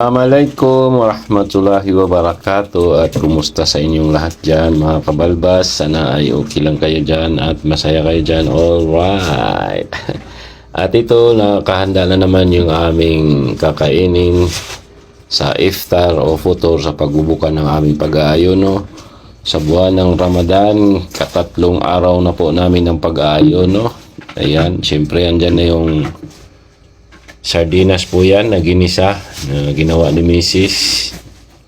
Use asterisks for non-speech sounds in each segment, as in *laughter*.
Assalamualaikum warahmatullahi wabarakatuh. At kumusta sa inyong lahat dyan mga kabalbas? Sana ay okay lang kayo dyan at masaya kayo dyan. Alright *laughs* at ito nakahanda na naman yung aming kakainin sa iftar o futur sa pagbubuka ng aming pag-aayono sa buwan ng Ramadan katatlong araw na po namin ng pag-aayono ayan syempre andyan na yung Sardinas po yan na ginisa na ginawa ni Mrs.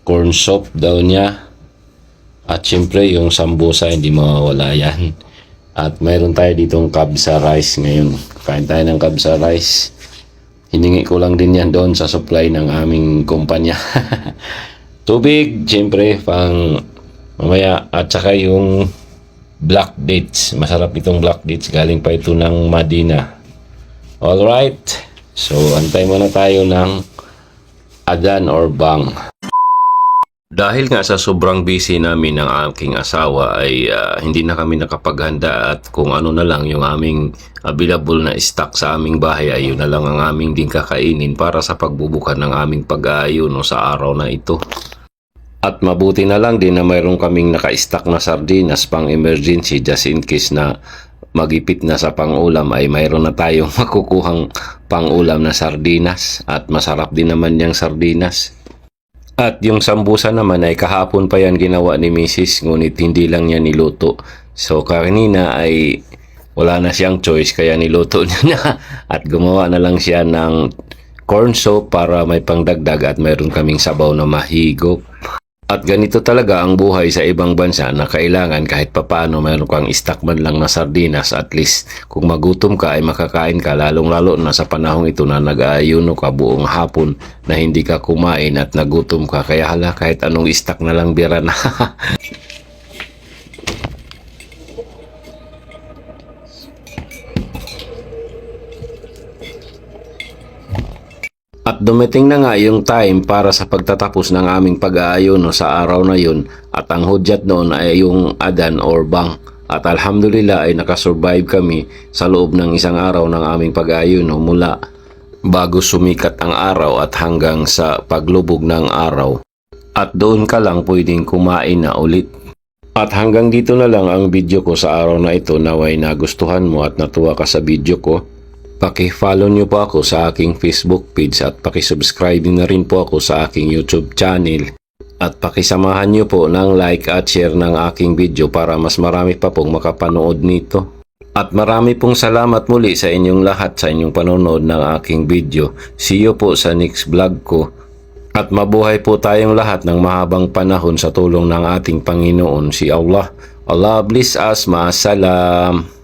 Corn soup daw niya. At syempre yung sambusa hindi mawawala yan. At mayroon tayo ditong kabsa rice ngayon. Kain tayo ng kabsa rice. Hiningi ko lang din yan doon sa supply ng aming kumpanya. *laughs* Tubig, syempre, pang mamaya. At saka yung black dates. Masarap itong black dates. Galing pa ito ng Madina. Alright. So, antay muna tayo ng adan or bang. Dahil nga sa sobrang busy namin ng aking asawa ay ah, hindi na kami nakapaghanda at kung ano na lang yung aming available na stock sa aming bahay ay yun na lang ang aming din kakainin para sa pagbubukan ng aming pag-aayon sa araw na ito. At mabuti na lang din na mayroon kaming naka-stock na sardinas pang emergency just in case na magipit na sa pangulam ay mayroon na tayong *laughs* makukuhang pangulam na sardinas at masarap din naman yung sardinas. At yung sambusa naman ay kahapon pa yan ginawa ni Mrs. ngunit hindi lang niya niluto. So kanina ay wala na siyang choice kaya niluto *laughs* niya na at gumawa na lang siya ng corn soup para may pangdagdag at mayroon kaming sabaw na mahigop. At ganito talaga ang buhay sa ibang bansa na kailangan kahit papano mayroon kang stock man lang na sardinas at least kung magutom ka ay makakain ka lalong lalo na sa panahong ito na nag-aayuno ka buong hapon na hindi ka kumain at nagutom ka kaya hala kahit anong stock na lang bira na. *laughs* At dumating na nga yung time para sa pagtatapos ng aming pag-aayono sa araw na yun at ang hudyat noon ay yung adan or bang. At alhamdulillah ay nakasurvive kami sa loob ng isang araw ng aming pag-aayono mula bago sumikat ang araw at hanggang sa paglubog ng araw. At doon ka lang pwedeng kumain na ulit. At hanggang dito na lang ang video ko sa araw na ito naway nagustuhan mo at natuwa ka sa video ko. Paki-follow nyo po ako sa aking Facebook page at paki-subscribe na rin po ako sa aking YouTube channel. At pakisamahan nyo po ng like at share ng aking video para mas marami pa pong makapanood nito. At marami pong salamat muli sa inyong lahat sa inyong panonood ng aking video. See you po sa next vlog ko. At mabuhay po tayong lahat ng mahabang panahon sa tulong ng ating Panginoon si Allah. Allah bless us. Maasalam.